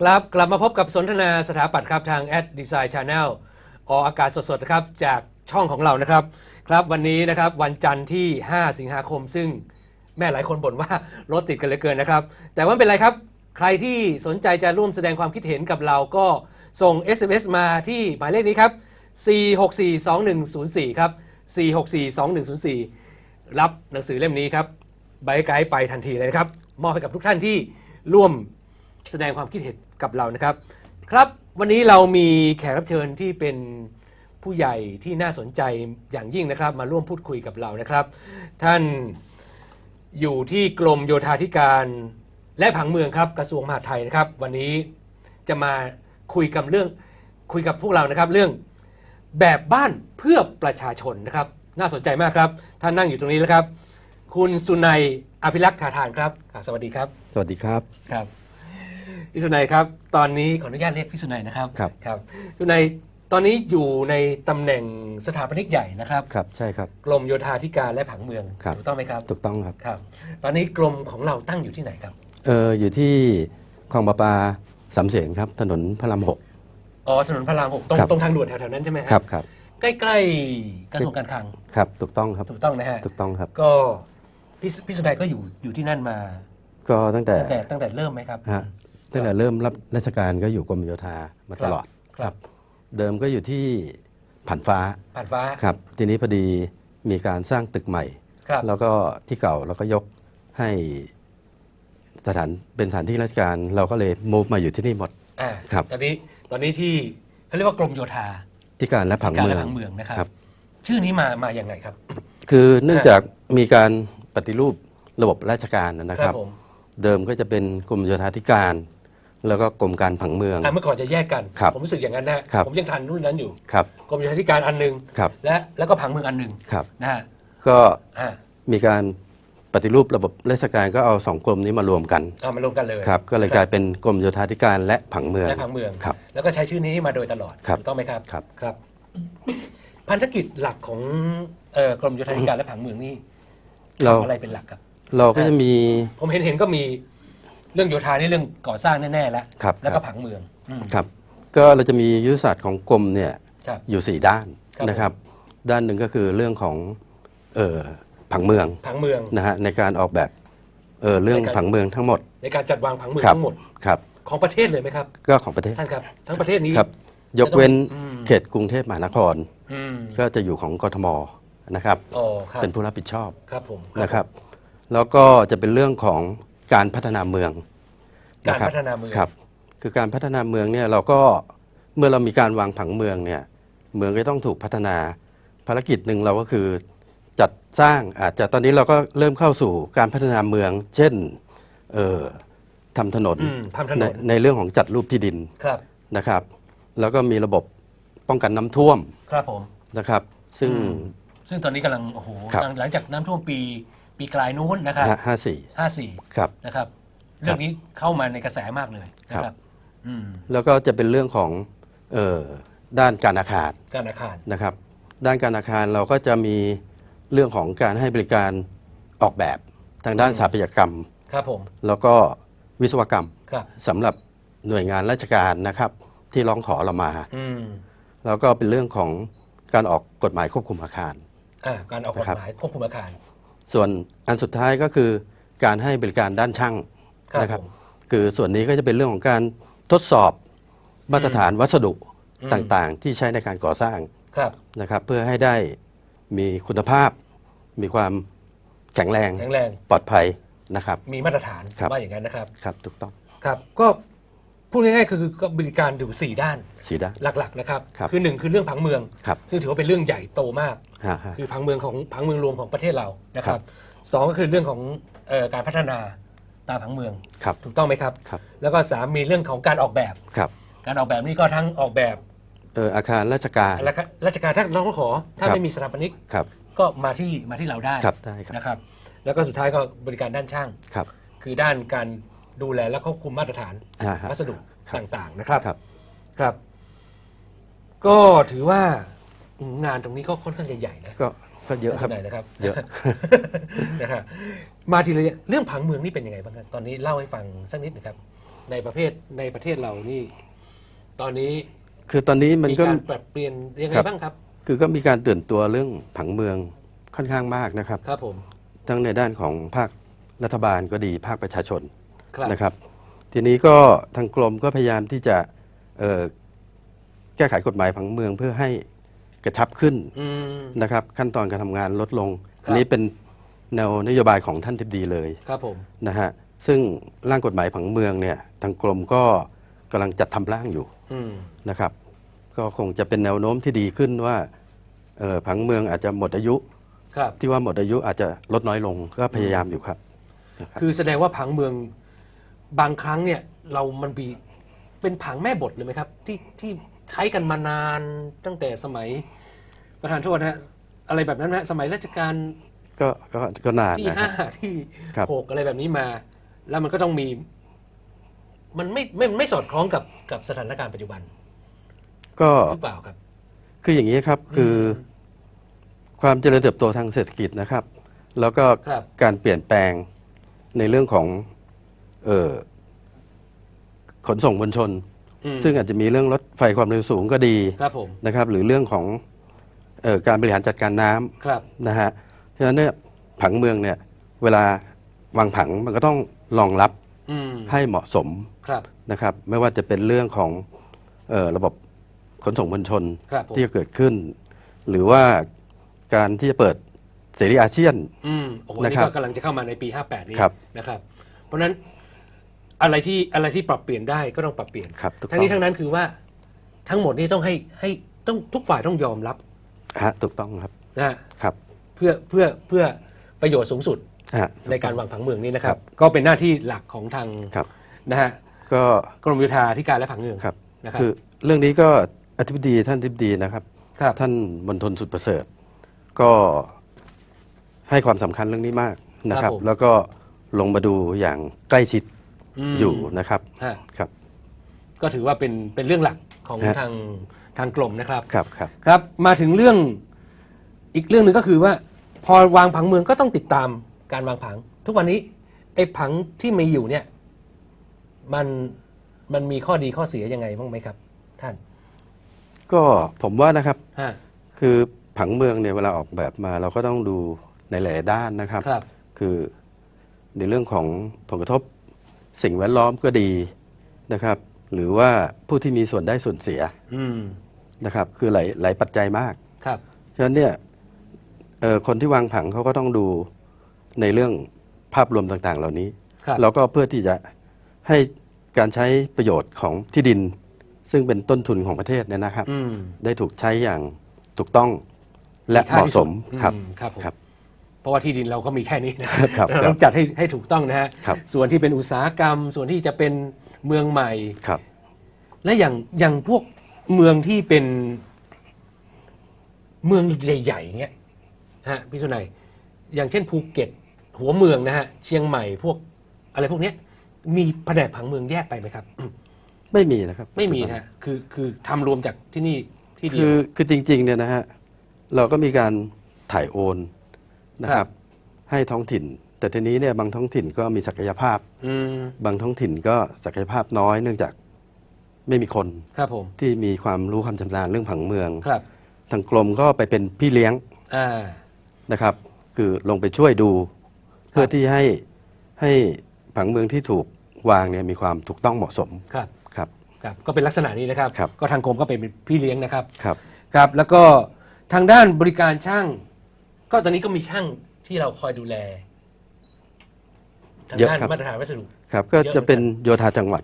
ครับกลับมาพบกับสนทนาสถาปัตย์ครับทาง a d Design Channel ออกอากาศสดๆนะครับจากช่องของเรานะครับ ครับวันนี้นะครับวันจันทร์ที่ 5 สิงหาคม ซึ่งแม่หลายคนบ่นว่ารถติดกันเหลือเกินนะครับ แต่ว่าไม่เป็นไรครับ ใครที่สนใจจะร่วมแสดงความคิดเห็นกับเราก็ส่ง SMS มาที่หมายเลขนี้ครับ 4642104 ครับ 4642104 รับหนังสือเล่มนี้ครับใบไกด์ไปทันทีเลยนะครับ มอบให้กับทุกท่านที่ร่วม แสดงความคิดเห็นกับเรานะครับ ครับวันนี้เรามีแขกรับเชิญที่เป็นผู้ใหญ่ที่น่าสนใจอย่างยิ่งนะครับ มาร่วมพูดคุยกับเรานะครับ ท่านอยู่ที่กรมโยธาธิการและผังเมืองครับกระทรวงมหาดไทยนะครับ วันนี้จะมาคุยกับเรื่องคุยกับพวกเรานะครับ เรื่องแบบบ้านเพื่อประชาชนนะครับ น่าสนใจมากครับ ท่านนั่งอยู่ตรงนี้แล้วครับ คุณสุนัยอภิรักษ์ทาทานครับอ่าสวัสดีครับ สวัสดีครับ ครับ พี่สุนัยครับ ตอนนี้ขออนุญาตเรียกพี่สุนัยนะครับครับ ครับพี่สุนัยตอนนี้อยู่ในตำแหน่งสถาปนิกใหญ่นะครับ ครับ ใช่ครับ กรมโยธาธิการและผังเมืองครับ ถูกต้องไหมครับถูกต้องครับ ครับ ตอนนี้กรมของเราตั้งอยู่ที่ไหนครับ เอออยู่ที่คลองประปาสามเสนครับ ถนนพระรามหก อ๋อถนนพระรามหกตรงครับ ตรงทางด่วนแถวๆนั้นใช่ไหมฮะครับครับ ใกล้ๆกระทรวงการคลังครับถูกต้องครับ ถูกต้องนะฮะถูกต้องครับ ก็พี่พี่สุนัยก็อยู่อยู่ที่นั่นมาก็ตั้งแต่ตั้งแต่ตั้งแต่เริ่มไหมครับ ฮะ ตั้งแต่เริ่มรับราชการก็อยู่กรมโยธามาตลอดครับ เดิมก็อยู่ที่ผ่านฟ้าผ่านฟ้าครับ ทีนี้พอดีมีการสร้างตึกใหม่ครับแล้วก็ที่เก่าเราก็ยกให้สถานเป็นสถานที่ราชการ เราก็เลยมูฟมาอยู่ที่นี่หมดอ่าครับ ตอนนี้ตอนนี้ที่เขาเรียกว่ากรมโยธาที่การและผังการเมืและองผังเมืองนะครับครับ ชื่อนี้มามาอย่างไงครับ คือเนื่องจากมีการปฏิรูประบบราชการนะครับผมเดิมก็จะเป็นกรมโยธาธิการ แล้วก็กรมการผังเมือง อะเมื่อก่อนจะแยกกัน ครับผมรู้สึกอย่างนั้นนะครับ ผมยังทันรุ่นนั้นอยู่ครับ กรมโยธาธิการอันหนึ่งครับ และแล้วก็ผังเมืองอันหนึ่งครับ นะฮะก็อ่ามีการปฏิรูประบบราชการก็เอาสองกรมนี้มารวมกัน เอามารวมกันเลยครับ ก็เลยกลายเป็นกรมโยธาธิการและผังเมือง และผังเมือง ครับ แล้วก็ใช้ชื่อนี้มาโดยตลอดครับถูกต้องไหมครับครับ ครับ พันธกิจหลักของเอ่อกรมโยธาธิการและผังเมืองนี่เราทำอะไรเป็นหลักครับ เราก็จะมี ผมเห็นเห็นก็มี เรื่องโยธานี่เรื่องก่อสร้างแน่ๆแล้วครับแล้วก็ครับ ผังเมืองอืม ครับ ก็เราจะมียุทธศาสตร์ของกรมเนี่ยครับอยู่สี่ด้านครับ นะครับ ด้านหนึ่งก็คือเรื่องของเอ่อผังเมืองผังเมือง นะฮะในการออกแบบเออเรื่องในการ ผังเมืองทั้งหมดในการจัดวางผังเมืองครับทั้งหมดครับของประเทศเลยไหมครับ ก็ของประเทศท่านครับ ทั้งประเทศนี้ ครับ ยกเว้นอืม เขตกรุงเทพมหานคร อืมก็จะอยู่ของกทมนะครับ อ๋อครับเป็นผู้รับผิดชอบ ครับผม นะครับ แล้วก็จะเป็นเรื่องของ การพัฒนาเมืองการะคบพัฒนาเมืองครับ คือการพัฒนาเมืองเนี่ยเราก็เมื่อเรามีการวางผังเมืองเนี่ยเมืองก็ต้องถูกพัฒนาภารกิจหนึ่งเราก็คือจัดสร้างอาจจะตอนนี้เราก็เริ่มเข้าสู่การพัฒนาเมือง เช่นเอ่อทำถนนอืมทำถนในนในเรื่องของจัดรูปที่ดินครับนะครับ แล้วก็มีระบบป้องกันน้ำท่วมครับผมนะครับ ซึ่งอืมซึ่งตอนนี้กำลังโอ้โหครับหลังหลังจากน้ำท่วมปี ปีกลายนู้นนะครับห้าสี่ห้าสี่ครับนะครับ เรื่องนี้เข้ามาในกระแสมากเลยนะคครัรับบอืมแล้วก็จะเป็นเรื่องของเออด้านการอาคารการอาคารนะครับ ด้านการอาคารเราก็จะมีเรื่องของการให้บริการออกแบบทางด้านอืมสถาปัตยกรรมครับผมแล้วก็วิศวกรรมครับสำหรับหน่วยงานราชการนะครับ ที่ร้องขอเรามาอืมแล้วก็เป็นเรื่องของการออกกฎหมายควบคุมอาคารอ่าการออกกฎนะครับหมายควบคุมอาคาร ส่วนอันสุดท้ายก็คือการให้บริการด้านช่างครับนะครับผมคือส่วนนี้ก็จะเป็นเรื่องของการทดสอบมาตรฐานวัสดุอืมต่างๆ ที่ใช้ในการก่อสร้างครับนะครับ เพื่อให้ได้มีคุณภาพ มีความแข็งแรงแข็งแรงปลอดภัยนะครับ มีมาตรฐานครับว่าอย่างนั้นนะครับ ครับถูกต้องครับก็ พูดง่ายๆคือก็บริการอยู่สี่ด้านสีด้าน หลักๆนะครับครับอหนึ่งคือเรื่องผังเมือง ครับซึ่งถือว่าเป็นเรื่องใหญ่โตมาก ฮะฮะ คือผังเมืองของผังเมืองรวมของประเทศเรานะคครัรับบสองก็คือเรื่องของเอ่อการพัฒนาตามผังเมือง ครับถูกต้องไหมครับ ครับ แล้วก็สามมีเรื่องของการออกแบบ ครับการออกแบบนี่ก็ทั้งออกแบบเอออาคารราชการ และราชการถ้าน้องขอ ถ้าครับ ไม่มีสถาปนิกครับ ก็มาที่มาที่เราได้ครับได้ครับ นะครับ แล้วก็สุดท้ายก็บริการด้านช่าง ครับ คือด้านการ ดูแลและควบคุมมาตรฐานฮะฮะ วัสดุครับต่างๆนะครับ ครับ ครับ ก็ถือว่าอืมงานตรงนี้ก็ค่อนข้างจะใหญ่นะก็ก็เยอะครับท่านนายนะครับ เยอะ นะครับมาทีละเรื่องผังเมืองนี่เป็นยังไงบ้างครับตอนนี้เล่าให้ฟังสักนิดนะครับ ในประเภทในประเทศเรานี่ ตอนนี้คือตอนนี้มันมีก็ การปรับเปลี่ยนยังไงครับ บ้างครับ คือก็มีการตื่นตัวเรื่องผังเมืองค่อนข้างมากนะครับ ครับผม ทั้งในด้านของภาครัฐบาลก็ดีภาคประชาชน ครับนะครับ ทีนี้ก็ทางกรมก็พยายามที่จะเอ่อแก้ไขกฎหมายผังเมืองเพื่อให้กระชับขึ้นอืม นะครับ ขั้นตอนการทำงานลดลง ครับ อันนี้เป็นแนวนโยบายของท่านทิบดีเลยครับผม นะฮะซึ่งร่างกฎหมายผังเมืองเนี่ยทางกรมก็กำลังจัดทำร่างอยู่ อืม นะครับก็คงจะเป็นแนวโน้มที่ดีขึ้นว่าเอ่อผังเมืองอาจจะหมดอายุ ครับ ที่ว่าหมดอายุอาจจะลดน้อยลงก็พยายามอยู่ครับนะครับ คือแสดงว่าผังเมือง บางครั้งเนี่ยเรามันมีเป็นผังแม่บทเลยไหมครับ ที่ที่ใช้กันมานานตั้งแต่สมัยประธานโทษนะฮะอะไรแบบนั้นนะฮะสมัยรัชกาลก็ก็ก็นานที่นะคห้ารับที่ครับ หกอะไรแบบนี้มา แล้วมันก็ต้องมี มันไม่ไม่ไม่สอดคล้องกับกับสถานการณ์ปัจจุบันก็หรือเปล่าครับ คืออย่างนี้ครับคืออความเจริญเติบโตทางเศรษฐกิจนะครับ แล้วก็ครับ การเปลี่ยนแปลงในเรื่องของเออ ขนส่งมวลชนอืมซึ่งอาจจะมีเรื่องรถไฟความเร็วสูงก็ดีครับผมนะครับ หรือเรื่องของเออการบริหารจัดการน้ำครับนะฮะเพราะฉะนั้นเนี่ยผังเมืองเนี่ยเวลาวางผังมันก็ต้องรองรับอืมให้เหมาะสมครับนะครับ ไม่ว่าจะเป็นเรื่องของเออระบบขนส่งมวลชนครับผมที่จะเกิดขึ้น หรือว่าการที่จะเปิดเสรีอาเซียนอืมโอ้โหนะนี่ครับก็กำลังจะเข้ามาในปี 58 นี้ครับนะครับ เพราะฉะนั้น อะไรที่อะไรที่ปรับเปลี่ยนได้ก็ต้องปรับเปลี่ยน ครับถูกทั้งต้องนี้ทั้งนั้นคือว่าทั้งหมดนี้ต้องให้ให้ต้องทุกฝ่ายต้องยอมรับฮะถูกต้องครับนะฮะครับเพื่อเพื่อเพื่อประโยชน์สูงสุดฮะในการวางผังเมืองนี้นะครัครับบก็เป็นหน้าที่หลักของทางครับ นะฮะก็กรมโยธาธิการและผังเมืองครับนะครับคือเรื่องนี้ก็อธิบดีท่านอธิบดีนะครับ ครับ ท่านมณฑลสุดประเสริฐ ก็ให้ความสำคัญเรื่องนี้มากนะครับแล้วก็ลงมาดูอย่างใกล้ชิดม อยู่นะครับฮะ ครับ ก็ถือว่าเป็นเป็นเรื่องหลักของฮะ ทางทางกรมนะครับ ครับครับ ครับมาถึงเรื่องอีกเรื่องหนึ่งก็คือว่า พอวางผังเมืองก็ต้องติดตามการวางผัง ทุกวันนี้ไอ้ผังที่มีอยู่เนี่ย มันมันมีข้อดีข้อเสียยังไงบ้างไหมครับ ท่านก็ผมว่านะครับ ฮะคือผังเมืองเนี่ยเวลาออกแบบมาเราก็ต้องดูในหลายๆด้านนะครับครับ คือในเรื่องของผลกระทบ สิ่งแวดล้อมก็ดีนะครับ หรือว่าผู้ที่มีส่วนได้ส่วนเสียอืมนะครับ คือหลายหลายปัจจัยมากครับฉะนั้นเนี่ยเอ่อคนที่วางผังเขาก็ต้องดูในเรื่องภาพรวมต่างๆ เหล่านี้ครับแล้วก็เพื่อที่จะให้การใช้ประโยชน์ของที่ดิน ซึ่งเป็นต้นทุนของประเทศเนี่ยนะครับอืมได้ถูกใช้อย่างถูกต้องและมีค่าเหมาะที่สสุดมอืมครับครับผมค รับเพราะว่าที่ดินเราก็มีแค่นี้นะครับเราครัต้บองจัดให้ให้ถูกต้องนะฮะครับส่วนที่เป็นอุตสาหกรรม ส่วนที่จะเป็นเมืองใหม่ครับ และอย่างอย่างพวกเมืองที่เป็นเมืองใหญ่ๆเงี้ยฮะพี่สุนัยอย่างเช่นภูเก็ต หัวเมืองนะฮะเชียงใหม่พวกอะไรพวกเนี้ยมีแผนกผังเมืองแยกไปไหมครับ ไม่มีนะครับ ไม่มีนะฮะคือคือทำรวมจากที่นี่ที่เดียคืวอคือจริงๆเนี่ยนะฮะเราก็มีการถ่ายโอน นะคครัรับบให้ท้องถิ่น แต่ทีนี้เนี่ยบางท้องถิ่นก็มีศักยภาพอืมบางท้องถิ่นก็ศักยภาพน้อยเนื่องจากไม่มีคนครับผมที่มีความรู้ความชำนาญเรื่องผังเมืองครับ ทางกรมก็ไปเป็นพี่เลี้ยงอ่านะครับ คือลงไปช่วยดู เพื่อที่ให้ให้ผังเมืองที่ถูกวางเนี่ยมีความถูกต้องเหมาะสมครับครับครับก็เป็นลักษณะนี้นะครับครับก็ทางกรมก็เป็นพี่เลี้ยงนะครับครับครับ แล้วก็ทางด้านบริการช่าง ก็ตอนนี้ก็มีช่างที่เราคอยดูแลทางเยอะด้านครับ มาตรฐานวัสดุ ครับก็เยอะเหมืจะอนกันเป็นโยธาจังหวัด